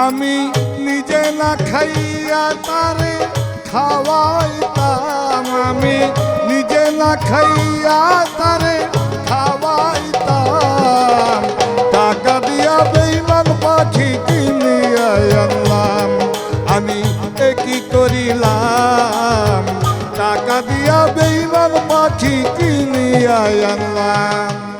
আমি নিজে না খাইয়া তারে খাওয়াইতাম। আমি নিজে না খাইয়া তারে খাওয়াইতাম। টাকা দিয়া বেইমান পাখি কিনিয়া আনলাম। আমি কি করিলাম? টাকা দিয়া বেইমান পাখি কিনিয়া আনলাম।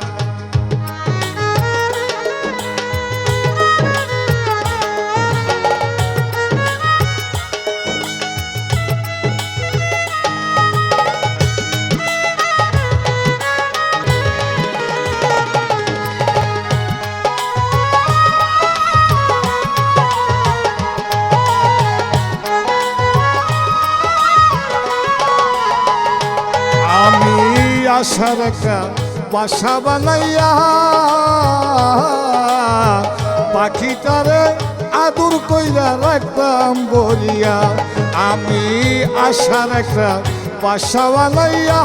আশার একটা বাসা বানাইয়া, পাখিটারে আদর কইরা রাখতাম বলিয়া, আমি আশার একটা বাসা বানাইয়া,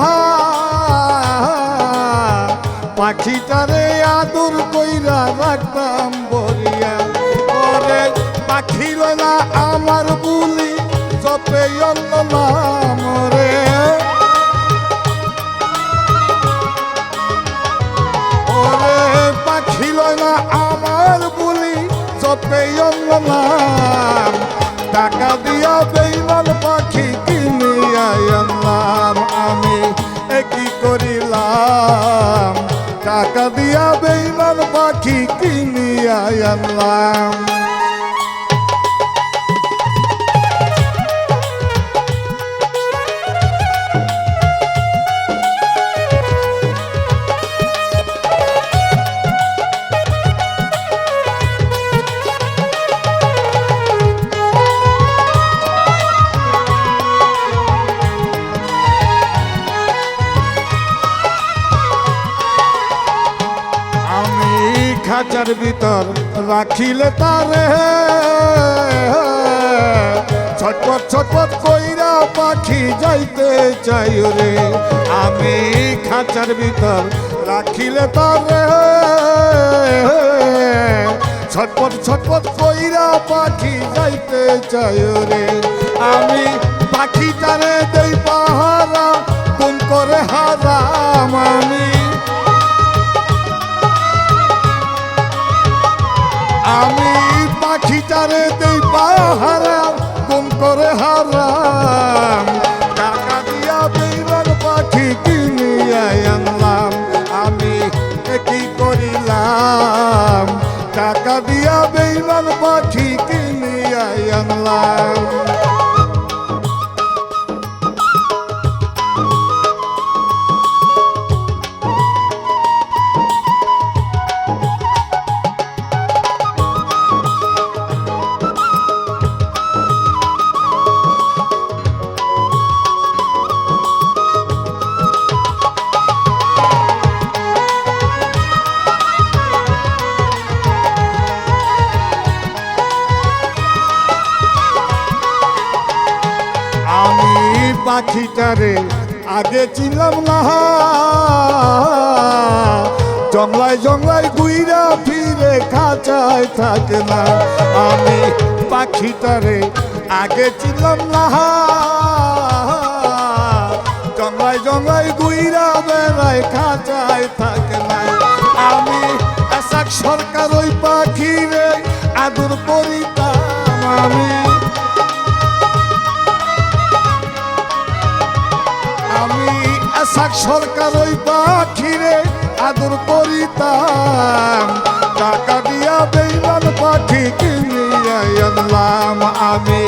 পাখিটারে আদর কইরা রাখতাম বলিয়া। ওরে পাখি না আমার বুলি জপে অন্য নাম জপে লাম টাকা দিয়া বেইমান পাখি কিনিয়া আনলাম আমি। একই করিলাম? টাকা দিয়া বেইমান পাখি কিনিয়া আনলাম। খাঁচার ভিতর রাখিলে তারে। ছটপট ছটপট কইরা পাখি যাইতে চাই রে। আমি খাঁচার ভিতর রাখিলে তারে। ছটপট ছটপট কইরা পাখি যাইতে চাই রে। আমি পাখিটারে দেই পাহারা, কোন করে হারাম আমি কিনিয়া আনলাম পাখিটারে আগে চিনলাম না। জংলায় জংলায় গুইরা ফিরে খাঁচায় থাকে না আমি পাখিটারে আগে চিনলাম না। জংলায় জংলায় গুইরা বেড়ায় খাঁচায় থাকে না আমি আশাক সরকার ওই পাখিরে আদর করিতাম আমি আশাক সরকার ওই পাখিরে আদর করিতাম। টাকা দিয়া বেইমান পাখি কিনিয়া আনলাম। আমি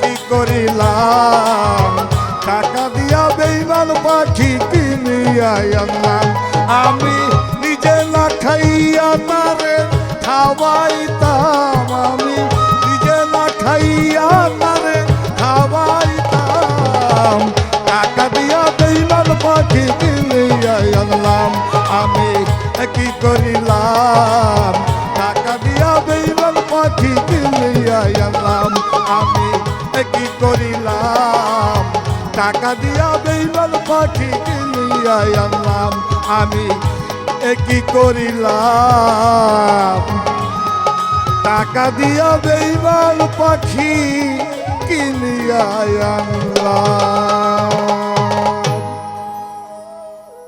কি করিলাম? টাকা দিয়া বেইমান পাখি কিনিয়া আনলাম। আমি নিজে না খাইয়া কি করিলাম? টাকা দিয়া বেইমান পাখি কিনিয়া আনলাম। আমি কি করিলাম? টাকা দিয়া বেইমান পাখি কিনিয়া আনলাম। আমি কি করিলাম? টাকা দিয়া বেইমান পাখি কিনিয়া আনলাম।